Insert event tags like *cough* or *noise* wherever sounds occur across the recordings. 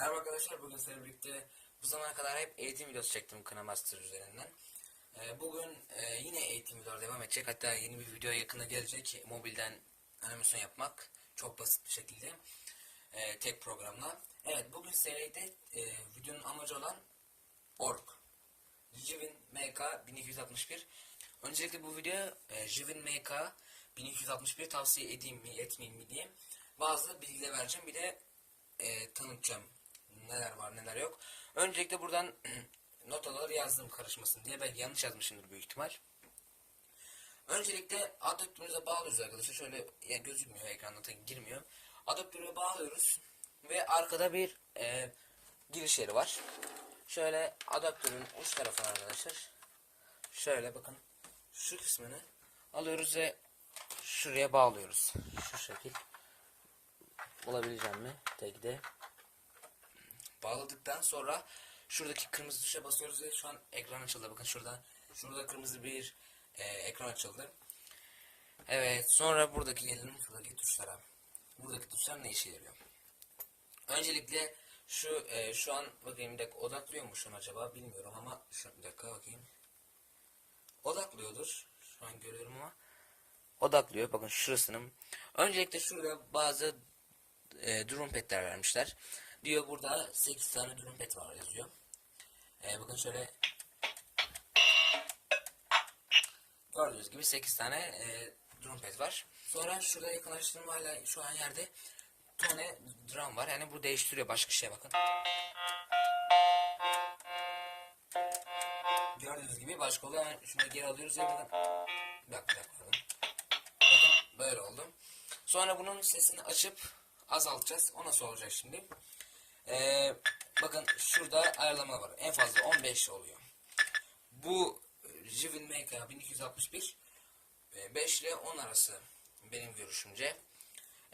Merhaba arkadaşlar, bugün seninle birlikte bu zamana kadar hep eğitim videosu çektim Kanamaster üzerinden. Ee, bugün e, yine eğitim videoları devam edecek. Hatta yeni bir video yakında gelecek. Mobilden animasyon yapmak çok basit bir şekilde. Ee, tek programla. Evet, bugün seride e, videonun amacı olan org. Jivin MK 1261. Öncelikle bu video e, Jivin MK 1261 tavsiye edeyim mi etmeyeyim mi diye bazı bilgiler vereceğim. Bir de e, tanıtacağım neler var neler yok. Öncelikle buradan *clears throat* notaları yazdım karışmasın diye. Belki yanlış yazmışımdır büyük ihtimal. Öncelikle adaptörümüze bağlıyoruz arkadaşlar. Şöyle ya gözükmüyor ekranda tabii girmiyor. Adaptörü bağlıyoruz ve arkada bir e, giriş yeri var. Şöyle adaptörün uç tarafına arkadaşlar. Şöyle bakın şu kısmını alıyoruz ve şuraya bağlıyoruz. Şu şekil. Bulabileceğim mi? Tek de. Bağladıktan sonra şuradaki kırmızı tuşa basıyoruz ve şu an ekran açıldı. Bakın şurada. Şurada kırmızı bir e, ekran açıldı. Evet. Sonra buradaki gelelim şuradaki tuşlara. Buradaki tuşlar ne işe yarıyor? Öncelikle şu e, şu an bakayım bir dakika odaklıyor mu şunu acaba bilmiyorum ama şu bir dakika bakayım. Odaklıyordur. Şu an görüyorum ama odaklıyor. Bakın şurasının. Öncelikle şurada bazı e, drum pad'ler vermişler. Diyor burada 8 tane pad var yazıyor. E, bakın şöyle gördüğünüz gibi 8 tane e, drum var. Sonra şurada yakınlaştırma hala şu an yerde tane drum var. Yani bu değiştiriyor başka şeye bakın. Gördüğünüz gibi başka oluyor. Hemen şunu geri alıyoruz ya bakın. Dakika, pardon. Bakın böyle oldu. Sonra bunun sesini açıp azaltacağız. O nasıl olacak şimdi? Ee, bakın şurada ayarlama var. En fazla 15 oluyor. Bu Jivin MK 1261 e, 5 ile 10 arası benim görüşümce.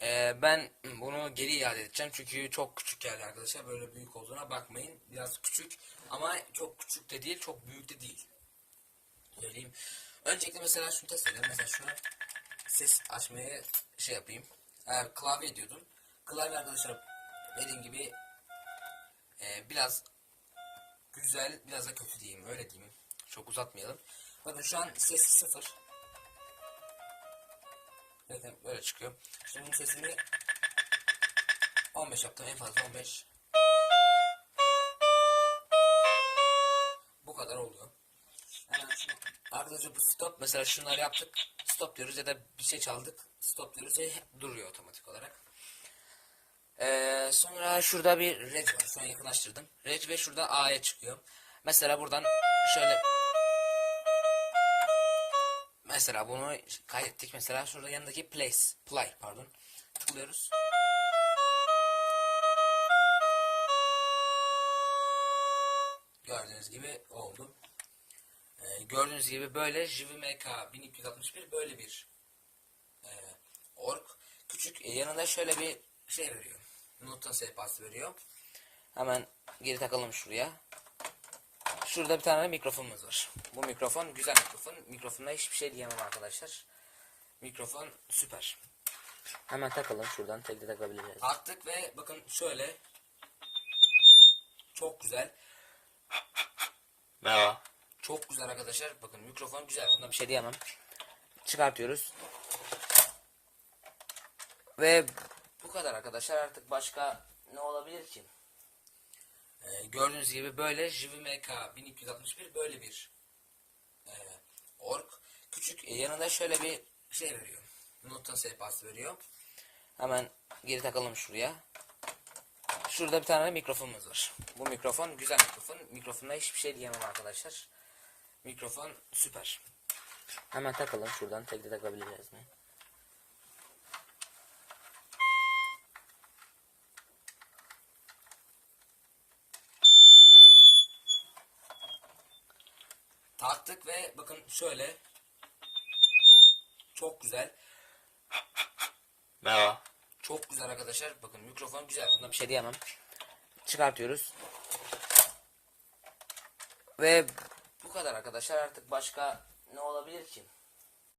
Ee, ben bunu geri iade edeceğim çünkü çok küçük geldi arkadaşlar. Böyle büyük olduğuna bakmayın. Biraz küçük ama çok küçük de değil, çok büyük de değil. Söyleyeyim. Öncelikle mesela şunu test edelim. Mesela şunu ses açmaya şey yapayım. Eğer klavye diyordum. Klavye arkadaşlar dediğim gibi e, biraz güzel, biraz da kötü diyeyim. Öyle diyeyim. Çok uzatmayalım. Bakın şu an sesi sıfır. Zaten böyle çıkıyor. Şimdi bunun sesini 15 yaptım. En fazla 15. Bu kadar oluyor. Şunu Arkadaşlar bu stop mesela şunları yaptık. Stop diyoruz ya da bir şey çaldık. Stop diyoruz ve duruyor otomatik olarak. Ee, sonra şurada bir reg var. Şu an yakınlaştırdım. Reg ve şurada A'ya çıkıyor. Mesela buradan şöyle Mesela bunu kaydettik. Mesela şurada yanındaki place, play pardon. Tıklıyoruz. Gördüğünüz gibi oldu. Ee, gördüğünüz gibi böyle JVMK 1261 böyle bir e, org. Küçük e, yanında şöyle bir şey veriyor. Nota sehpası veriyor. Hemen geri takalım şuraya. Şurada bir tane mikrofonumuz var. Bu mikrofon güzel mikrofon. Mikrofonda hiçbir şey diyemem arkadaşlar. Mikrofon süper. Hemen takalım şuradan tek de takabileceğiz. Taktık ve bakın şöyle. Çok güzel. Merhaba. Çok güzel arkadaşlar. Bakın mikrofon güzel. Ondan bir şey diyemem. Çıkartıyoruz. Ve bu kadar arkadaşlar. Artık başka ne olabilir ki? Ee, gördüğünüz gibi böyle JVMK 1261 böyle bir e, org. Küçük e, yanında şöyle bir şey veriyor. Nota sehpası veriyor. Hemen geri takalım şuraya. Şurada bir tane mikrofonumuz var. Bu mikrofon güzel mikrofon. Mikrofonda hiçbir şey diyemem arkadaşlar. Mikrofon süper. Hemen takalım şuradan. Tek de takabileceğiz mi? Taktık ve bakın şöyle. Çok güzel. Merhaba. Çok güzel arkadaşlar. Bakın mikrofon güzel. Ondan bir şey diyemem. Çıkartıyoruz. Ve bu kadar arkadaşlar. Artık başka ne olabilir ki?